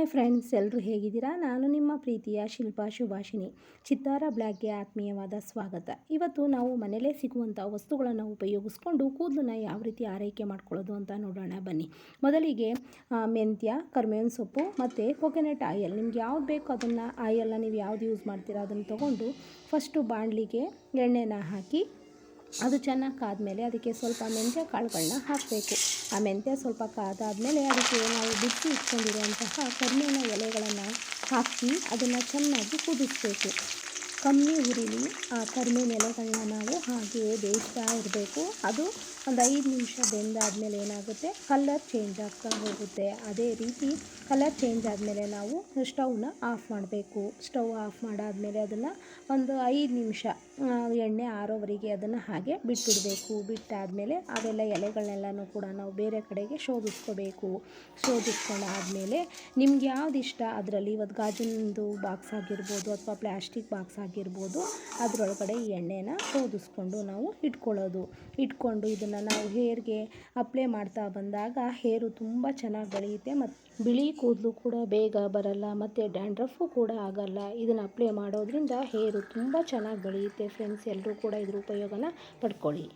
Hi friends ಎಲ್ಲರೂ ಹೇಗಿದ್ದೀರಾ? ನಾನು ನಿಮ್ಮ ಪ್ರೀತಿಯ ಶಿಲ್ಪಾ ಶುಭಾಷಿನಿ ಚಿತ್ತಾರ ಬ್ಲ್ಯಾಕ್ಗೆ ಆತ್ಮೀಯವಾದ ಸ್ವಾಗತ. ಇವತ್ತು ನಾವು ಮನೆಯಲ್ಲೇ ಸಿಗುವಂಥ ವಸ್ತುಗಳನ್ನು ಉಪಯೋಗಿಸ್ಕೊಂಡು ಕೂದಲನ್ನ ಯಾವ ರೀತಿ ಆರೈಕೆ ಮಾಡ್ಕೊಳ್ಳೋದು ಅಂತ ನೋಡೋಣ. ಬನ್ನಿ. ಮೊದಲಿಗೆ ಮೆಂತ್ಯ ಕರ್ಮೇವಿನ ಸೊಪ್ಪು ಮತ್ತು ಕೊಕೊನಟ್ ಆಯಿಲ್ ನಿಮ್ಗೆ ಯಾವ್ದು ಬೇಕು ಅದನ್ನು ಆಯಲ್ನ ನೀವು ಯಾವ್ದು ಯೂಸ್ ಮಾಡ್ತೀರಾ ಅದನ್ನು ತೊಗೊಂಡು ಫಸ್ಟು ಬಾಣಲಿಗೆ ಎಣ್ಣೆನ ಹಾಕಿ ಅದು ಚೆನ್ನಾಗಿ ಕಾದಮೇಲೆ ಅದಕ್ಕೆ ಸ್ವಲ್ಪ ಮೆಂತ್ಯ ಕಾಳುಗಳನ್ನ ಹಾಕಬೇಕು. ಆ ಮೆಂತ್ಯ ಸ್ವಲ್ಪ ಕಾದಾದಮೇಲೆ ಅದಕ್ಕೆ ನಾವು ಬಿಸಿ ಇಟ್ಕೊಂಡಿರುವಂತಹ ಕರಿಮೇವಿನ ಎಲೆಗಳನ್ನು ಹಾಕಿ ಅದನ್ನು ಚೆನ್ನಾಗಿ ಕುದಿಸ್ಬೇಕು. ಕಮ್ಮಿ ಉರಿಲಿ, ಆ ಕಡಿಮೆ ಎಲೆಗಳನ್ನ ನಾವು ಹಾಗೆಯೇ ಬೇಯಿಸ್ತಾ ಇರಬೇಕು. ಅದು ಒಂದು ಐದು ನಿಮಿಷ ಬೆಂದಾದಮೇಲೆ ಏನಾಗುತ್ತೆ? ಕಲರ್ ಚೇಂಜ್ ಆಗ್ತಾ ಹೋಗುತ್ತೆ. ಅದೇ ರೀತಿ ಕಲರ್ ಚೇಂಜ್ ಆದಮೇಲೆ ನಾವು ಸ್ಟವ್ನ ಆಫ್ ಮಾಡಬೇಕು. ಸ್ಟವ್ ಆಫ್ ಮಾಡಾದಮೇಲೆ ಅದನ್ನು ಒಂದು ಐದು ನಿಮಿಷ ಎಣ್ಣೆ ಆರೋವರೆಗೆ ಅದನ್ನು ಹಾಗೆ ಬಿಟ್ಬಿಡಬೇಕು. ಬಿಟ್ಟಾದಮೇಲೆ ಅವೆಲ್ಲ ಎಲೆಗಳನ್ನೆಲ್ಲನೂ ಕೂಡ ನಾವು ಬೇರೆ ಕಡೆಗೆ ಶೋಧಿಸ್ಕೋಬೇಕು. ಶೋಧಿಸ್ಕೊಂಡಾದಮೇಲೆ ನಿಮ್ಗೆ ಯಾವ್ದು ಇಷ್ಟ ಅದರಲ್ಲಿ, ಇವತ್ತು ಗಾಜಿನದು ಬಾಕ್ಸ್ ಆಗಿರ್ಬೋದು ಅಥವಾ ಪ್ಲ್ಯಾಸ್ಟಿಕ್ ಬಾಕ್ಸ್ ಆಗಿರ್ಬೋದು ಅದರೊಳಗಡೆ ಈ ಎಣ್ಣೆನ ಶೋಧಿಸ್ಕೊಂಡು ನಾವು ಇಟ್ಕೊಳ್ಳೋದು. ಇಟ್ಕೊಂಡು ಇದನ್ನು ನಾವು ಹೇರ್ಗೆ ಅಪ್ಲೈ ಮಾಡ್ತಾ ಬಂದಾಗ ಹೇರು ತುಂಬ ಚೆನ್ನಾಗಿ ಬೆಳೆಯುತ್ತೆ ಮತ್ತು ಬಿಳಿ ಕೂದಲು ಕೂಡ ಬೇಗ ಬರಲ್ಲ, ಮತ್ತು ಡ್ಯಾಂಡ್ರಫು ಕೂಡ ಆಗಲ್ಲ. ಇದನ್ನು ಅಪ್ಲೈ ಮಾಡೋದ್ರಿಂದ ಹೇರು ತುಂಬ ಚೆನ್ನಾಗಿ ಬೆಳೆಯುತ್ತೆ. ಫ್ರೆಂಡ್ಸ್ ಎಲ್ಲರೂ ಕೂಡ ಇದ್ರ ಉಪಯೋಗನ ಪಡ್ಕೊಳ್ಳಿ.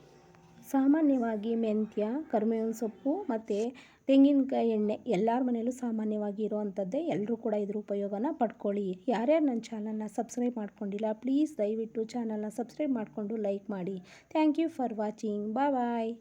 ಸಾಮಾನ್ಯವಾಗಿ ಮೆಂತ್ಯ, ಕರಿಬೇವಿನ ಸೊಪ್ಪು ಮತ್ತು ತೆಂಗಿನಕಾಯಿ ಎಣ್ಣೆ ಎಲ್ಲರ ಮನೆಯಲ್ಲೂ ಸಾಮಾನ್ಯವಾಗಿ ಇರುವಂಥದ್ದೇ. ಎಲ್ಲರೂ ಕೂಡ ಇದ್ರ ಉಪಯೋಗನ ಪಡ್ಕೊಳ್ಳಿ. ಯಾರ್ಯಾರು ನನ್ನ ಚಾನಲ್ನ ಸಬ್ಸ್ಕ್ರೈಬ್ ಮಾಡ್ಕೊಂಡಿಲ್ಲ ಪ್ಲೀಸ್ ದಯವಿಟ್ಟು ಚಾನಲ್ನ ಸಬ್ಸ್ಕ್ರೈಬ್ ಮಾಡಿಕೊಂಡು ಲೈಕ್ ಮಾಡಿ. Thank you for watching bye